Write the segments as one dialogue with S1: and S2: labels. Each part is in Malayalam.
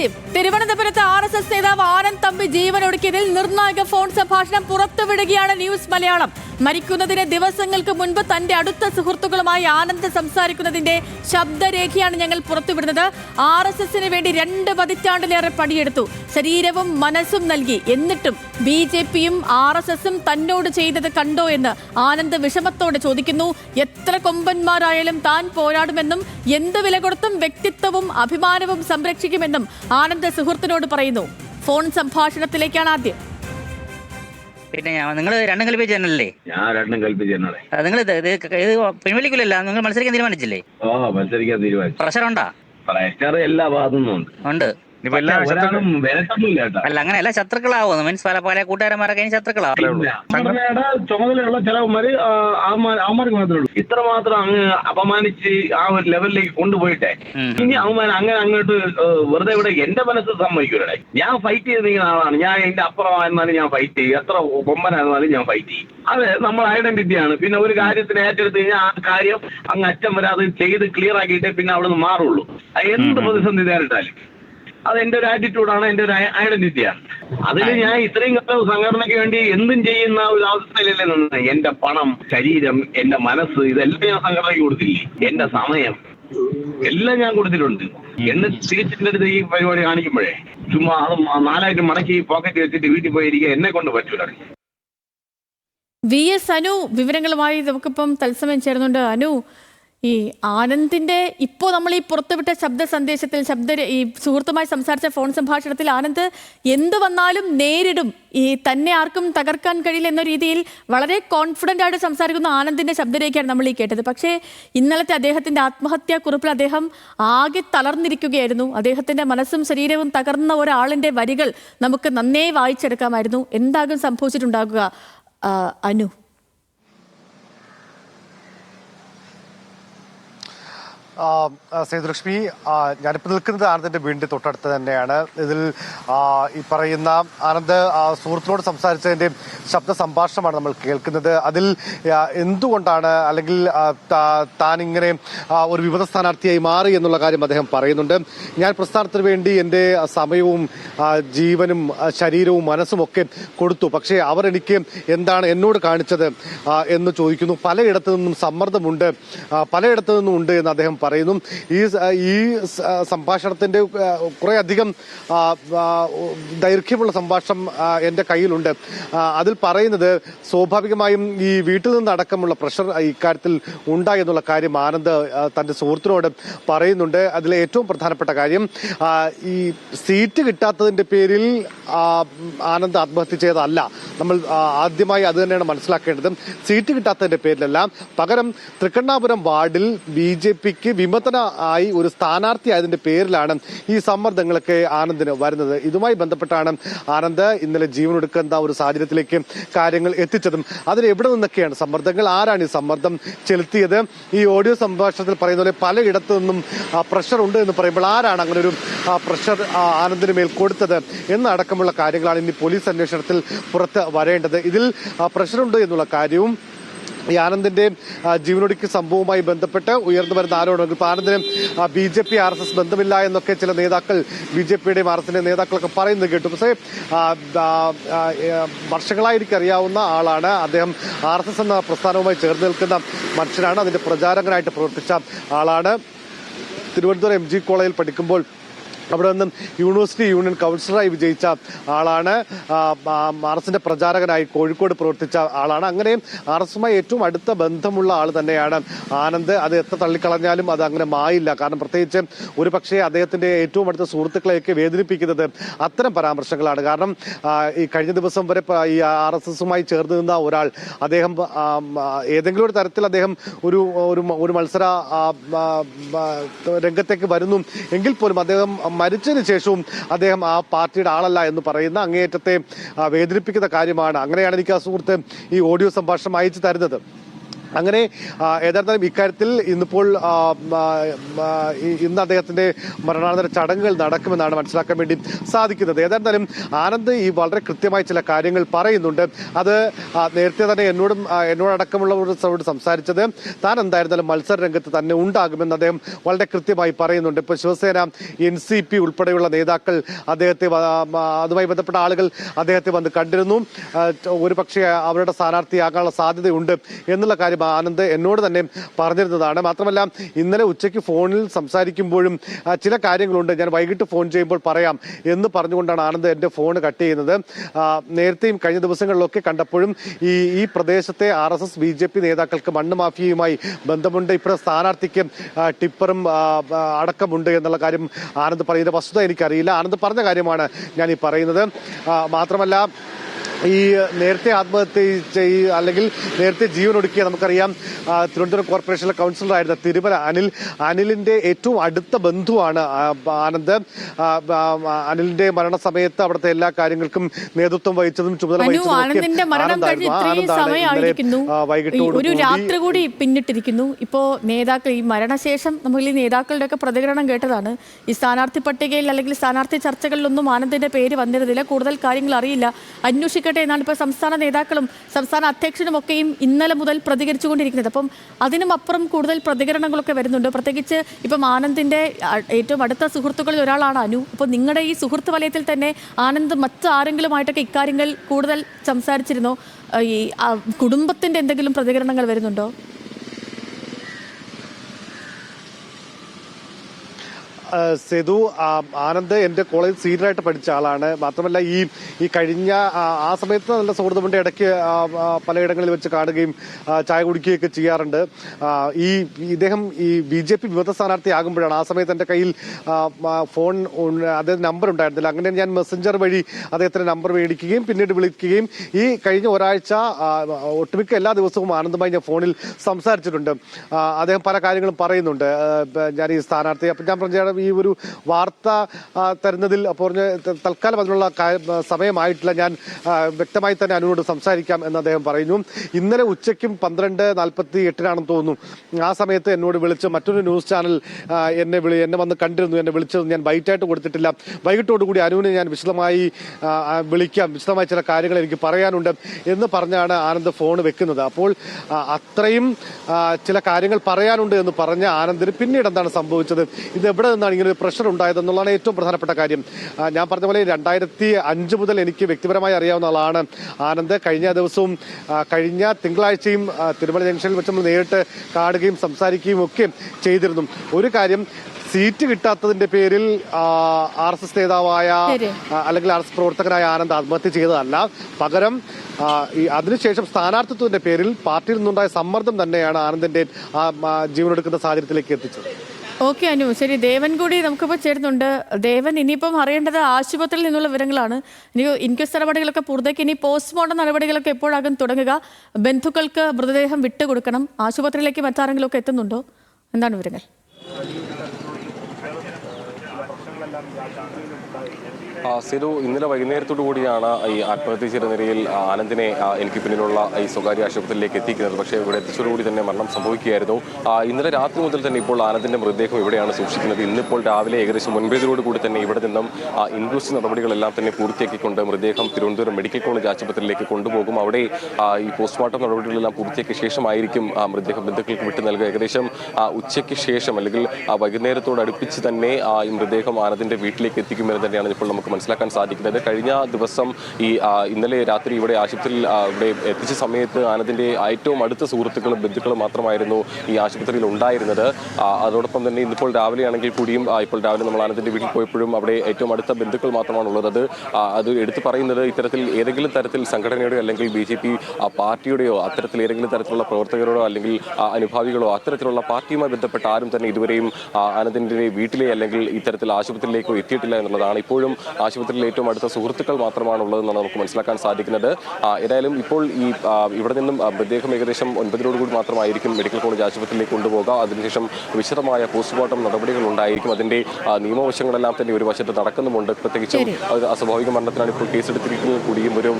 S1: ആദ്യം തിരുവനന്തപുരത്ത് ആർ എസ് എസ് നേതാവ് ആനന്ദ് തമ്പി ജീവനൊടുക്കിയതിൽ നിർണായക ഫോൺ സംഭാഷണം പുറത്തുവിടുകയാണ് ന്യൂസ് മലയാളം. മരിക്കുന്നതിന് ദിവസങ്ങൾക്ക് മുൻപ് തന്റെ അടുത്ത സുഹൃത്തുക്കളുമായി ആനന്ദ് സംസാരിക്കുന്നതിന്റെ ശബ്ദരേഖയാണ് ഞങ്ങൾ പുറത്തുവിടുന്നത്. ആർ എസ് എസിന് വേണ്ടി രണ്ട് പതിറ്റാണ്ടിലേറെ പടിയെടുത്തു ശരീരവും മനസ്സും നൽകി. എന്നിട്ടും ബി ജെ പിയും ആർ എസ് എസും തന്നോട് ചെയ്തത് കണ്ടോ എന്ന് ആനന്ദ് വിഷമത്തോടെ ചോദിക്കുന്നു. എത്ര കൊമ്പന്മാരായാലും താൻ പോരാടുമെന്നും എന്ത് വില കൊടുത്തും വ്യക്തിത്വവും അഭിമാനവും സംരക്ഷിക്കുമെന്നും ആനന്ദ് സുഹൃത്തിനോട് പറയുന്നു. ഫോൺ സംഭാഷണത്തിലേക്കാണ് ആദ്യം.
S2: പിന്നെ നിങ്ങൾ രണ്ടും കൽപ്പിച്ച തന്നെയല്ലേ
S3: ഞാൻ രണ്ടും കൽപ്പിച്ചു എന്നോടെ
S2: നിങ്ങൾ ഇത് ഇത് ഇത് പിൻവലിക്കില്ലല്ലോ നിങ്ങൾ മത്സരിക്കാൻ തീരുമാനിച്ചില്ലേ?
S3: ഓ മത്സരിക്കാൻ തീരുമാനിച്ചു.
S2: പ്രഷർ ഉണ്ടാ?
S3: പ്രഷർ എല്ലാ ഭാഗത്തുനിന്നും ഉണ്ട്. ഒരാളും വിലക്കൊന്നുമില്ല
S2: അല്ല അങ്ങനെയല്ല ശത്രുക്കളാവുന്നു മീൻസ് പല പല കൂട്ടുകാരന്മാരൊക്കെ ശത്രുക്കളാവും?
S3: ചുമതലയുള്ള ചിലവന്മാര് അവന്മാർക്ക് മാത്രമേ ഉള്ളൂ. ഇത്ര മാത്രം അങ്ങ് അപമാനിച്ച് ആ ഒരു ലെവലിലേക്ക് കൊണ്ടുപോയിട്ടെ. ഇനി അവന്മാർ അങ്ങനെ അങ്ങോട്ട് വെറുതെ ഇവിടെ എന്റെ മനസ്സ് സമ്മതിക്കൂടെ ഞാൻ ഫൈറ്റ് ചെയ്ത് നിൽക്കുന്ന ആളാണ്. ഞാൻ എന്റെ അപ്പുറമായിരുന്നാലും ഞാൻ ഫൈറ്റ് ചെയ്യും. എത്ര കൊമ്പനായിരുന്നാലും ഞാൻ ഫൈറ്റ് ചെയ്യും. അത് നമ്മുടെ ഐഡന്റിറ്റിയാണ് പിന്നെ ഒരു കാര്യത്തിന് ഏറ്റെടുത്ത് കഴിഞ്ഞാൽ ആ കാര്യം അങ്ങ് അറ്റം വരെ അത് ചെയ്ത് ക്ലിയർ ആക്കിയിട്ടേ പിന്നെ അവിടെ നിന്ന് മാറുള്ളൂ എന്ത് പ്രതിസന്ധി നേരിട്ടാലും. അത് എന്റെ ഒരു ആറ്റിറ്റ്യൂഡാണ് എന്റെ ഒരു ഐഡന്റിറ്റിയാണ് അതിൽ ഞാൻ ഇത്രയും കാലം സംഘടനയ്ക്ക് വേണ്ടി എന്തും ചെയ്യുന്ന ഒരു അവസ്ഥയിലല്ലേ നിന്ന്. എന്റെ പണം ശരീരം എന്റെ മനസ്സ് ഇതെല്ലാം ഞാൻ സംഘടനയ്ക്ക് കൊടുത്തില്ലേ? എന്റെ സമയം എല്ലാം ഞാൻ കൊടുത്തിട്ടുണ്ട്. എന്നെ തിരിച്ചിന്റെ അടുത്ത് ഈ പരിപാടി കാണിക്കുമ്പോഴേ ചുമ്മാ അത് നാലായിട്ട് മടക്കി പോക്കറ്റ് വെച്ചിട്ട് വീട്ടിൽ പോയിരിക്കുക എന്നെ കൊണ്ട് പറ്റൂല.
S1: വി എസ് അനു വിവരങ്ങളുമായി നമുക്കിപ്പം തത്സമയം ചേർന്നുണ്ട്. അനു ഈ ആനന്ദിന്റെ ഇപ്പോൾ നമ്മൾ ഈ പുറത്തുവിട്ട ശബ്ദ സന്ദേശത്തിൽ ശബ്ദ ഈ സുഹൃത്തുമായി സംസാരിച്ച ഫോൺ സംഭാഷണത്തിൽ ആനന്ദ് എന്ത് വന്നാലും നേരിടും. ഈ തന്നെ ആർക്കും തകർക്കാൻ കഴിയില്ല എന്ന രീതിയിൽ വളരെ കോൺഫിഡന്റ് ആയിട്ട് സംസാരിക്കുന്ന ആനന്ദിന്റെ ശബ്ദരേഖയാണ് നമ്മൾ ഈ കേട്ടത്. പക്ഷേ ഇന്നലത്തെ അദ്ദേഹത്തിന്റെ ആത്മഹത്യാ കുറിപ്പിൽ അദ്ദേഹം ആകെ തളർന്നിരിക്കുകയായിരുന്നു. അദ്ദേഹത്തിന്റെ മനസ്സും ശരീരവും തകർന്ന ഒരാളിന്റെ വരികൾ നമുക്ക് നന്നേ വായിച്ചെടുക്കാമായിരുന്നു. എന്താകും സംഭവിച്ചിട്ടുണ്ടാകുക? അനു
S4: ആ, ആ, സേതുലക്ഷ്മി ഞാനിപ്പോൾ നിൽക്കുന്നത് ആനന്ദിന്റെ വീടിന്റെ തൊട്ടടുത്ത് തന്നെയാണ്. ഇതിൽ ഈ പറയുന്ന ആനന്ദ് സുഹൃത്തിനോട് സംസാരിച്ചതിന്റെ ശബ്ദ സംഭാഷണമാണ് നമ്മൾ കേൾക്കുന്നത്. അതിൽ എന്തുകൊണ്ടാണ് അല്ലെങ്കിൽ താൻ ഇങ്ങനെ ഒരു വിമത സ്ഥാനാർത്ഥിയായി മാറി എന്നുള്ള കാര്യം അദ്ദേഹം പറയുന്നുണ്ട്. ഞാൻ പ്രസ്ഥാനത്തിന് വേണ്ടി എന്റെ സമയവും ജീവനും ശരീരവും മനസ്സും ഒക്കെ കൊടുത്തു. പക്ഷേ അവർ എനിക്ക് എന്താണ് എന്നോട് കാണിച്ചത് എന്ന് ചോദിക്കുന്നു. പലയിടത്തു നിന്നും സമ്മർദ്ദമുണ്ട് പലയിടത്തു നിന്നും ഉണ്ട് എന്ന് അദ്ദേഹം പറയുന്നു. ഈ ഈ സംഭാഷണത്തിന്റെ സംഭാഷണത്തിന്റെ ആ, കുറെ അധികം ആ, ആ, ദൈർഘ്യമുള്ള സംഭാഷണം എന്റെ കയ്യിലുണ്ട്. അതിൽ പറയുന്നത് സ്വാഭാവികമായും ഈ വീട്ടിൽ നിന്നടക്കമുള്ള പ്രഷർ ഇക്കാര്യത്തിൽ ഉണ്ടായി എന്നുള്ള കാര്യം ആനന്ദ് തന്റെ സുഹൃത്തിനോട് പറയുന്നുണ്ട്. അതിലെ ഏറ്റവും പ്രധാനപ്പെട്ട കാര്യം ഈ സീറ്റ് കിട്ടാത്തതിന്റെ പേരിൽ ആനന്ദ് ആത്മഹത്യ ചെയ്തതല്ല. നമ്മൾ ആദ്യമായി അത് തന്നെയാണ് മനസ്സിലാക്കേണ്ടത്. സീറ്റ് കിട്ടാത്തതിന്റെ പേരിലല്ല. പകരം തൃക്കണ്ണാപുരം വാർഡിൽ ബി ജെ പിക്ക് വിമതന ആയി ഒരു സ്ഥാനാർത്ഥിയായതിന്റെ പേരിലാണ് ഈ സമ്മർദ്ദങ്ങളൊക്കെ ആനന്ദിന് വരുന്നത്. ഇതുമായി ബന്ധപ്പെട്ടാണ് ആനന്ദ് ഇന്നലെ ജീവനൊടുക്കുന്ന ഒരു സാഹചര്യത്തിലേക്ക് കാര്യങ്ങൾ എത്തിച്ചതും. അതിന് എവിടെ നിന്നൊക്കെയാണ് സമ്മർദ്ദങ്ങൾ? ആരാണ് ഈ സമ്മർദ്ദം ചെലുത്തിയത്? ഈ ഓഡിയോ സംഭാഷണത്തിൽ പറയുന്ന പോലെ പലയിടത്തു നിന്നും പ്രഷർ ഉണ്ട് എന്ന് പറയുമ്പോൾ ആരാണ് അങ്ങനെ ഒരു പ്രഷർ ആനന്ദിന് മേൽ കൊടുത്തത് എന്നടക്കമുള്ള കാര്യങ്ങളാണ് ഇനി പോലീസ് അന്വേഷണത്തിൽ പുറത്ത് വരേണ്ടത്. ഇതിൽ പ്രഷർ ഉണ്ട് എന്നുള്ള കാര്യവും ഈ ആനന്ദിന്റെയും ജീവനൊടുക്കി സംഭവവുമായി ബന്ധപ്പെട്ട് ഉയർന്നു വരുന്ന ആരോപണങ്ങൾ ഇപ്പൊ ആനന്ദിനും B J P R S S ബന്ധമില്ല എന്നൊക്കെ ചില നേതാക്കൾ ബി ജെ പിയുടെയും ആർ എസിന്റെ നേതാക്കളൊക്കെ പറയുന്നത് കേട്ടു. പക്ഷേ വർഷങ്ങളായി എനിക്കറിയാവുന്ന ആളാണ് അദ്ദേഹം ആർ എസ് എസ് എന്ന പ്രസ്ഥാനവുമായി ചേർന്ന് നിൽക്കുന്ന മനുഷ്യനാണ്. അതിന്റെ പ്രചാരകനായിട്ട് പ്രവർത്തിച്ച ആളാണ്. തിരുവനന്തപുരം എം ജി കോളേജിൽ പഠിക്കുമ്പോൾ അവിടെ നിന്നും യൂണിവേഴ്സിറ്റി യൂണിയൻ കൗൺസിലറായി വിജയിച്ച ആളാണ്. ആർ എസിന്റെ പ്രചാരകനായി കോഴിക്കോട് പ്രവർത്തിച്ച ആളാണ്. അങ്ങനെ ആർ എസുമായി ഏറ്റവും അടുത്ത ബന്ധമുള്ള ആൾ തന്നെയാണ് ആനന്ദ്. അത് എത്ര തള്ളിക്കളഞ്ഞാലും അത് അങ്ങനെ മായില്ല. കാരണം പ്രത്യേകിച്ച് ഒരു പക്ഷേ അദ്ദേഹത്തിന്റെ ഏറ്റവും അടുത്ത സുഹൃത്തുക്കളെയൊക്കെ വേദനിപ്പിക്കുന്നത് അത്തരം പരാമർശങ്ങളാണ്. കാരണം ഈ കഴിഞ്ഞ ദിവസം വരെ ഈ ആർ എസ് എസുമായി ചേർന്ന് നിന്ന ഒരാൾ അദ്ദേഹം ഏതെങ്കിലും ഒരു തരത്തിൽ അദ്ദേഹം ഒരു ഒരു മത്സര രംഗത്തേക്ക് വരുന്നു. എങ്കിൽ പോലും അദ്ദേഹം മരിച്ചതിന് ശേഷവും അദ്ദേഹം ആ പാർട്ടിയുടെ ആളല്ല എന്ന് പറയുന്ന അങ്ങേയറ്റത്തെ വേദനിപ്പിക്കുന്ന കാര്യമാണ്. അങ്ങനെയാണ് എനിക്ക് ആ സുഹൃത്ത് ഈ ഓഡിയോ സംഭാഷണം അയച്ചു തരുന്നത്. അങ്ങനെ ഏതായിരുന്നാലും ഇക്കാര്യത്തിൽ ഇന്നിപ്പോൾ ഇന്ന് അദ്ദേഹത്തിന്റെ മരണാനന്തര ചടങ്ങുകൾ നടക്കുമെന്നാണ് മനസ്സിലാക്കാൻ വേണ്ടി സാധിക്കുന്നത്. ഏതായിരുന്നാലും ആനന്ദ് ഈ വളരെ കൃത്യമായി ചില കാര്യങ്ങൾ പറയുന്നുണ്ട്. അത് നേരത്തെ തന്നെ എന്നോടും എന്നോടക്കമുള്ളവരോട് സംസാരിച്ചത് താൻ എന്തായിരുന്നാലും മത്സര രംഗത്ത് തന്നെ ഉണ്ടാകുമെന്ന് അദ്ദേഹം വളരെ കൃത്യമായി പറയുന്നുണ്ട്. ഇപ്പൊ ശിവസേന എൻ സി പി ഉൾപ്പെടെയുള്ള നേതാക്കൾ അദ്ദേഹത്തെ അതുമായി ബന്ധപ്പെട്ട ആളുകൾ അദ്ദേഹത്തെ വന്ന് കണ്ടിരുന്നു. ഒരു പക്ഷേ അവരുടെ സ്ഥാനാർത്ഥിയാകാനുള്ള സാധ്യതയുണ്ട് എന്നുള്ള കാര്യം ആനന്ദ് എന്നോട് തന്നെ പറഞ്ഞിരുന്നതാണ്. മാത്രമല്ല ഇന്നലെ ഉച്ചയ്ക്ക് ഫോണിൽ സംസാരിക്കുമ്പോഴും ചില കാര്യങ്ങളുണ്ട്. ഞാൻ വൈകിട്ട് ഫോൺ ചെയ്യുമ്പോൾ പറയാം എന്ന് പറഞ്ഞുകൊണ്ടാണ് ആനന്ദ് എന്റെ ഫോൺ കട്ട് ചെയ്യുന്നത്. നേരത്തെയും കഴിഞ്ഞ ദിവസങ്ങളിലൊക്കെ കണ്ടപ്പോഴും ഈ ഈ പ്രദേശത്തെ R S S B J P നേതാക്കൾക്ക് മണ്ണ് മാഫിയയുമായി ബന്ധമുണ്ട്. ഇപ്പോൾ സ്ഥാനാർത്ഥിക്ക് ടിപ്പറും അടക്കമുണ്ട് എന്നുള്ള കാര്യം ആനന്ദ് പറയുന്ന. വസ്തുത എനിക്കറിയില്ല. ആനന്ദ് പറഞ്ഞ കാര്യമാണ് ഞാൻ ഈ പറയുന്നത് മാത്രമല്ല ഈ നേരത്തെ ആത്മഹത്യ അല്ലെങ്കിൽ നേരത്തെ ജീവൻ ഒടുക്കിയ നമുക്കറിയാം തിരുവനന്തപുരം കോർപ്പറേഷനിലെ കൗൺസിലറായിരുന്ന തിരുമല അനിൽ. അനിലിന്റെ ഏറ്റവും അടുത്ത ബന്ധുവാണ് ആനന്ദ്. അനിലിന്റെ മരണ അനിലിന്റെ മരണസമയത്ത് അവിടുത്തെ എല്ലാ കാര്യങ്ങൾക്കും നേതൃത്വം വഹിച്ചതും ചുമതല
S1: ഒരു രാത്രി കൂടി പിന്നിട്ടിരിക്കുന്നു. ഇപ്പോ നേതാക്കൾ ഈ മരണശേഷം നമ്മൾ ഈ നേതാക്കളുടെ ഒക്കെ പ്രതികരണം കേട്ടതാണ്. ഈ സ്ഥാനാർത്ഥി പട്ടികയിൽ അല്ലെങ്കിൽ സ്ഥാനാർത്ഥി ചർച്ചകളിലൊന്നും ആനന്ദിന്റെ പേര് വന്നിരുന്നില്ല. കൂടുതൽ കാര്യങ്ങൾ അറിയില്ല. അന്വേഷിക്കട്ടെ എന്നാണ് ഇപ്പോൾ സംസ്ഥാന നേതാക്കളും സംസ്ഥാന അധ്യക്ഷനും ഒക്കെയും ഇന്നലെ മുതൽ പ്രതികരിച്ചുകൊണ്ടിരിക്കുന്നത്. അപ്പം അതിനും അപ്പുറം കൂടുതൽ പ്രതികരണങ്ങളൊക്കെ വരുന്നുണ്ട്. പ്രത്യേകിച്ച് ഇപ്പം ആനന്ദിന്റെ ഏറ്റവും അടുത്ത സുഹൃത്തുക്കളിൽ ഒരാളാണ് അനു. അപ്പോൾ നിങ്ങളുടെ ഈ സുഹൃത്ത് വലയത്തിൽ തന്നെ ആനന്ദ് മറ്റാരെങ്കിലുമായിട്ടൊക്കെ ഇക്കാര്യങ്ങൾ കൂടുതൽ സംസാരിച്ചിരുന്നോ? ഈ കുടുംബത്തിന്റെ എന്തെങ്കിലും പ്രതികരണങ്ങൾ വരുന്നുണ്ടോ?
S4: സെതു ആനന്ദ് എന്റെ കോളേജ് സീനിയറായിട്ട് പഠിച്ച ആളാണ്. മാത്രമല്ല ഈ ഈ കഴിഞ്ഞ ആ, സമയത്ത് നല്ല സൗഹൃദമുണ്ട്. ഇടയ്ക്ക് പലയിടങ്ങളിൽ വെച്ച് കാണുകയും ചായ കുടിക്കുകയൊക്കെ ചെയ്യാറുണ്ട്. ഈ ഇദ്ദേഹം ഈ ബി ജെ പി വിമത സ്ഥാനാർത്ഥിയാകുമ്പോഴാണ് ആ സമയത്ത് എന്റെ കയ്യിൽ ഫോൺ അദ്ദേഹം നമ്പർ ഉണ്ടായിരുന്നില്ല. അങ്ങനെ ഞാൻ മെസ്സഞ്ചർ വഴി അദ്ദേഹത്തിന്റെ നമ്പർ മേടിക്കുകയും പിന്നീട് വിളിക്കുകയും ഈ കഴിഞ്ഞ ഒരാഴ്ച ഒട്ടുമിക്ക എല്ലാ ദിവസവും ആനന്ദമായി ഞാൻ ഫോണിൽ സംസാരിച്ചിട്ടുണ്ട്. അദ്ദേഹം പല കാര്യങ്ങളും പറയുന്നുണ്ട്. ഞാൻ ഈ സ്ഥാനാർത്ഥി അപ്പം ഞാൻ പറഞ്ഞ ഈ ഒരു വാർത്ത തരുന്നതിൽ പറഞ്ഞ തൽക്കാലം അതിനുള്ള സമയമായിട്ടില്ല. ഞാൻ വ്യക്തമായി തന്നെ അനുവിനോട് സംസാരിക്കാം എന്ന് അദ്ദേഹം പറയുന്നു. ഇന്നലെ ഉച്ചയ്ക്കും പന്ത്രണ്ട് നാൽപ്പത്തി എട്ടിനാണെന്ന് തോന്നുന്നു. ആ സമയത്ത് എന്നോട് വിളിച്ച് മറ്റൊരു ന്യൂസ് ചാനൽ എന്നെ വിളി എന്നെ വന്ന് കണ്ടിരുന്നു. എന്നെ വിളിച്ചത് ഞാൻ വൈകിട്ടായിട്ട് കൊടുത്തിട്ടില്ല. വൈകിട്ടോടുകൂടി അനുവിനെ ഞാൻ വിശദമായി വിളിക്കാം. വിശദമായി ചില കാര്യങ്ങൾ എനിക്ക് പറയാനുണ്ട് എന്ന് പറഞ്ഞാണ് ആനന്ദ് ഫോൺ വെക്കുന്നത്. അപ്പോൾ അത്രയും ചില കാര്യങ്ങൾ പറയാനുണ്ട് എന്ന് പറഞ്ഞ ആനന്ദിന് പിന്നീട് എന്താണ് സംഭവിച്ചത്? ഇത് എവിടെ നിന്നാണ് ഇങ്ങനെ ഒരു പ്രഷർ ഉണ്ടായതെന്നുള്ളതാണ് ഏറ്റവും പ്രധാനപ്പെട്ട കാര്യം. ഞാൻ പറഞ്ഞ പോലെ രണ്ടായിരത്തി അഞ്ച് മുതൽ എനിക്ക് വ്യക്തിപരമായി അറിയാവുന്ന ആളാണ് ആനന്ദ്. കഴിഞ്ഞ ദിവസവും കഴിഞ്ഞ തിങ്കളാഴ്ചയും തിരുമല ജംഗ്ഷനിൽ വെച്ച് നമ്മൾ നേരിട്ട് കാണുകയും സംസാരിക്കുകയും ഒക്കെ ചെയ്തിരുന്നു. ഒരു കാര്യം സീറ്റ് കിട്ടാത്തതിന്റെ പേരിൽ ആർ എസ് എസ് നേതാവായ അല്ലെങ്കിൽ ആർ എസ് പ്രവർത്തകനായ ആനന്ദ് ആത്മഹത്യ ചെയ്തതല്ല. പകരം അതിനുശേഷം സ്ഥാനാർത്ഥിത്വത്തിന്റെ പേരിൽ പാർട്ടിയിൽ നിന്നുണ്ടായ സമ്മർദ്ദം തന്നെയാണ് ആനന്ദിന്റെ ജീവനെടുക്കുന്ന സാഹചര്യത്തിലേക്ക് എത്തിച്ചത്.
S1: ഓക്കെ അനു. ശരി ദേവൻ കൂടി നമുക്കിപ്പോൾ ചേരുന്നുണ്ട്. ദേവൻ ഇനിയിപ്പം അറിയേണ്ടത് ആശുപത്രിയിൽ നിന്നുള്ള വിവരങ്ങളാണ്. ഇനി ഇൻക്വസ്റ്റ് നടപടികളൊക്കെ പുറത്തേക്ക് ഇനി പോസ്റ്റ്മോർട്ടം നടപടികളൊക്കെ എപ്പോഴാകും തുടങ്ങുക? ബന്ധുക്കൾക്ക് മൃതദേഹം വിട്ടുകൊടുക്കണം. ആശുപത്രിയിലേക്ക് മറ്റാരെങ്കിലും ഒക്കെ എത്തുന്നുണ്ടോ? എന്താണ് വിവരങ്ങൾ?
S5: സിധു ഇന്നലെ വൈകുന്നേരത്തോടു കൂടിയാണ് ഈ ആത്മഹത്യ ചെയ്ത നിലയിൽ ആനന്ദിനെ എനിക്ക് പിന്നിലുള്ള ഈ സ്വകാര്യ ആശുപത്രിയിലേക്ക് എത്തിക്കുന്നത്. പക്ഷേ ഇവിടെ എത്തിച്ചതോടുകൂടി തന്നെ മരണം സംഭവിക്കുകയായിരുന്നു. ഇന്നലെ രാത്രി മുതൽ തന്നെ ഇപ്പോൾ ആനന്ദിന്റെ മൃതദേഹം ഇവിടെയാണ് സൂക്ഷിക്കുന്നത്. ഇന്നിപ്പോൾ രാവിലെ ഏകദേശം ഒൻപതിനോട് കൂടി തന്നെ ഇവിടെ നിന്നും ഇൻക്വസ്റ്റ് നടപടികളെല്ലാം തന്നെ പൂർത്തിയാക്കിക്കൊണ്ട് മൃതദേഹം തിരുവനന്തപുരം മെഡിക്കൽ കോളേജ് ആശുപത്രിയിലേക്ക് കൊണ്ടുപോകും. അവിടെ ഈ പോസ്റ്റ്മോർട്ടം നടപടികളെല്ലാം പൂർത്തിയാക്കിയ ശേഷമായിരിക്കും മൃതദേഹം ബന്ധുക്കൾക്ക് വിട്ടു നൽകുക. ഏകദേശം ഉച്ചയ്ക്ക് ശേഷം അല്ലെങ്കിൽ വൈകുന്നേരത്തോട് അടുപ്പിച്ച് തന്നെ ഈ മൃതദേഹം ആനന്ദിന്റെ വീട്ടിലേക്ക് എത്തിക്കുമെന്ന് തന്നെയാണ് ഇപ്പോൾ നമുക്ക് മനസ്സിലാക്കാൻ സാധിക്കുന്നത് കഴിഞ്ഞ ദിവസം ഈ ഇന്നലെ രാത്രി ഇവിടെ ആശുപത്രിയിൽ ഇവിടെ എത്തിച്ച സമയത്ത് ആനന്ദിന്റെ ഏറ്റവും അടുത്ത സുഹൃത്തുക്കളും ബന്ധുക്കളും മാത്രമായിരുന്നു ഈ ആശുപത്രിയിൽ ഉണ്ടായിരുന്നത്. അതോടൊപ്പം തന്നെ ഇന്നിപ്പോൾ രാവിലെ ആണെങ്കിൽ കൂടിയും ഇപ്പോൾ രാവിലെ നമ്മൾ ആനന്ദിന്റെ വീട്ടിൽ പോയപ്പോഴും അവിടെ ഏറ്റവും അടുത്ത ബന്ധുക്കൾ മാത്രമാണ് ഉള്ളത് അത് അത് എടുത്തു പറയുന്നത് ഇത്തരത്തിൽ ഏതെങ്കിലും തരത്തിൽ സംഘടനയുടെയോ അല്ലെങ്കിൽ ബി ജെ പി പാർട്ടിയുടെയോ അത്തരത്തിൽ ഏതെങ്കിലും തരത്തിലുള്ള പ്രവർത്തകരോടോ അല്ലെങ്കിൽ അനുഭാവികളോ അത്തരത്തിലുള്ള പാർട്ടിയുമായി ബന്ധപ്പെട്ട ആരും തന്നെ ഇതുവരെയും ആനന്ദിന്റെ വീട്ടിലെ അല്ലെങ്കിൽ ഇത്തരത്തിൽ ആശുപത്രിയിലേക്കോ എത്തിയിട്ടില്ല എന്നുള്ളതാണ്. ഇപ്പോഴും ആശുപത്രിയിൽ ഏറ്റവും അടുത്ത സുഹൃത്തുക്കൾ മാത്രമാണ് ഉള്ളതെന്നാണ് നമുക്ക് മനസ്സിലാക്കാൻ സാധിക്കുന്നത്. ഏതായാലും ഇപ്പോൾ ഈ ഇവിടെ നിന്നും അദ്ദേഹം മൃതദേഹം ഏകദേശം ഒൻപതിനോടുകൂടി മാത്രമായിരിക്കും മെഡിക്കൽ കോളേജ് ആശുപത്രിയിലേക്ക് കൊണ്ടുപോകുക അതിനുശേഷം വിശദമായ പോസ്റ്റ്മോർട്ടം നടപടികൾ ഉണ്ടായിരിക്കും. അതിന്റെ നിയമവശങ്ങളെല്ലാം തന്നെ ഒരു വശത്ത് നടക്കുന്നുമുണ്ട്. പ്രത്യേകിച്ചും അസ്വാഭാവിക മരണത്തിനാണ് ഇപ്പോൾ കേസെടുത്തിരിക്കുന്നത്. കൂടിയും ഒരു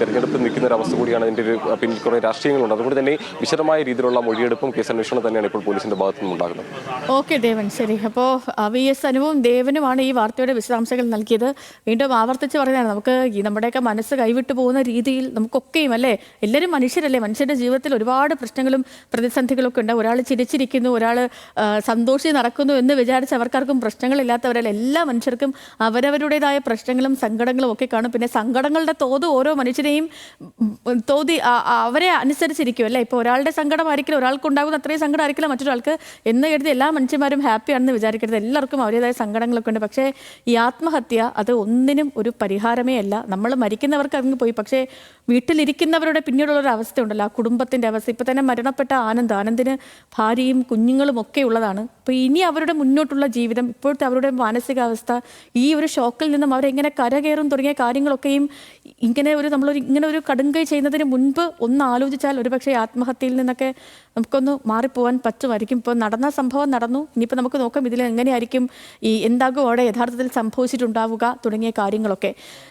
S5: തെരഞ്ഞെടുപ്പ് നിൽക്കുന്ന ഒരു അവസ്ഥ കൂടിയാണ് അതിന്റെ ഒരു പിന്നിൽ കുറെ രാഷ്ട്രീയങ്ങളുണ്ട്. അതുകൊണ്ട് തന്നെ വിശദമായ രീതിയിലുള്ള മൊഴിയെടുപ്പും കേസ് അന്വേഷണം തന്നെയാണ് ഇപ്പോൾ പോലീസിന്റെ ഭാഗത്തു നിന്നുണ്ടാകുന്നത്
S1: ഓക്കെ ദേവൻ. ശരി. അപ്പോൾ വി എസ് അനുവും ദേവനുമാണ് ഈ വാർത്തയുടെ വിശദാംശങ്ങൾ നൽകിയത്. വീണ്ടും ആവർത്തിച്ച് പറഞ്ഞാൽ നമുക്ക് ഈ നമ്മുടെയൊക്കെ മനസ്സ് കൈവിട്ടു പോകുന്ന രീതിയിൽ നമുക്കൊക്കെയും അല്ലേ? എല്ലാവരും മനുഷ്യരല്ലേ? മനുഷ്യരുടെ ജീവിതത്തിൽ ഒരുപാട് പ്രശ്നങ്ങളും പ്രതിസന്ധികളൊക്കെ ഉണ്ട്. ഒരാൾ ചിരിച്ചിരിക്കുന്നു ഒരാൾ സന്തോഷിച്ച് നടക്കുന്നു എന്ന് വിചാരിച്ച് അവർക്കാർക്കും പ്രശ്നങ്ങളില്ലാത്തവരല്ല? എല്ലാ മനുഷ്യർക്കും അവരവരുടേതായ പ്രശ്നങ്ങളും സങ്കടങ്ങളും ഒക്കെ കാണും. പിന്നെ സങ്കടങ്ങളുടെ തോത് ഓരോ മനുഷ്യരെയും തോതി അവരെ അനുസരിച്ചിരിക്കും അല്ലേ? ഇപ്പോൾ ഒരാളുടെ സങ്കടമായിരിക്കില്ല ഒരാൾക്ക് ഉണ്ടാകുന്ന അത്രയും സങ്കടം ആയിരിക്കില്ല മറ്റൊരാൾക്ക് എന്ന് കരുതി എല്ലാ മനുഷ്യന്മാരും ഹാപ്പിയാണെന്ന് വിചാരിക്കരുത്. എല്ലാവർക്കും അവരുടേതായ സങ്കടങ്ങളൊക്കെ ഉണ്ട്. പക്ഷേ ഈ ആത്മഹത്യ അത് ഒന്നിനും ഒരു പരിഹാരമേ അല്ല. നമ്മൾ മരിക്കുന്നവർക്ക് അങ്ങ് പോയി. പക്ഷേ വീട്ടിലിരിക്കുന്നവരുടെ പിന്നീടുള്ള ഒരു അവസ്ഥയുണ്ടല്ലോ. ആ കുടുംബത്തിന്റെ അവസ്ഥ. ഇപ്പോൾ തന്നെ മരണപ്പെട്ട ആനന്ദ്. ആനന്ദിന് ഭാര്യയും കുഞ്ഞുങ്ങളും ഒക്കെ ഉള്ളതാണ്. അപ്പോൾ ഇനി അവരുടെ മുന്നോട്ടുള്ള ജീവിതം ഇപ്പോഴത്തെ അവരുടെ മാനസികാവസ്ഥ ഈ ഒരു ഷോക്കിൽ നിന്നും അവരെങ്ങനെ കരകയറും തുടങ്ങിയ കാര്യങ്ങളൊക്കെയും ഇങ്ങനെ ഒരു നമ്മളൊരു ഇങ്ങനെ ഒരു കടുങ്കൈ ചെയ്യുന്നതിന് മുൻപ് ഒന്ന് ആലോചിച്ചാൽ ഒരുപക്ഷെ ആത്മഹത്യയിൽ നിന്നൊക്കെ നമുക്കൊന്ന് മാറിപ്പോവാൻ പറ്റുമായിരിക്കും. ഇപ്പോൾ നടന്ന സംഭവം നടന്നു. ഇനിയിപ്പോൾ നമുക്ക് നോക്കാം ഇതിൽ എങ്ങനെയായിരിക്കും ഈ എന്താകും അവിടെ യഥാർത്ഥത്തിൽ സംഭവിച്ചിട്ടുണ്ടാവുക തുടങ്ങിയ കാര്യങ്ങളൊക്കെ.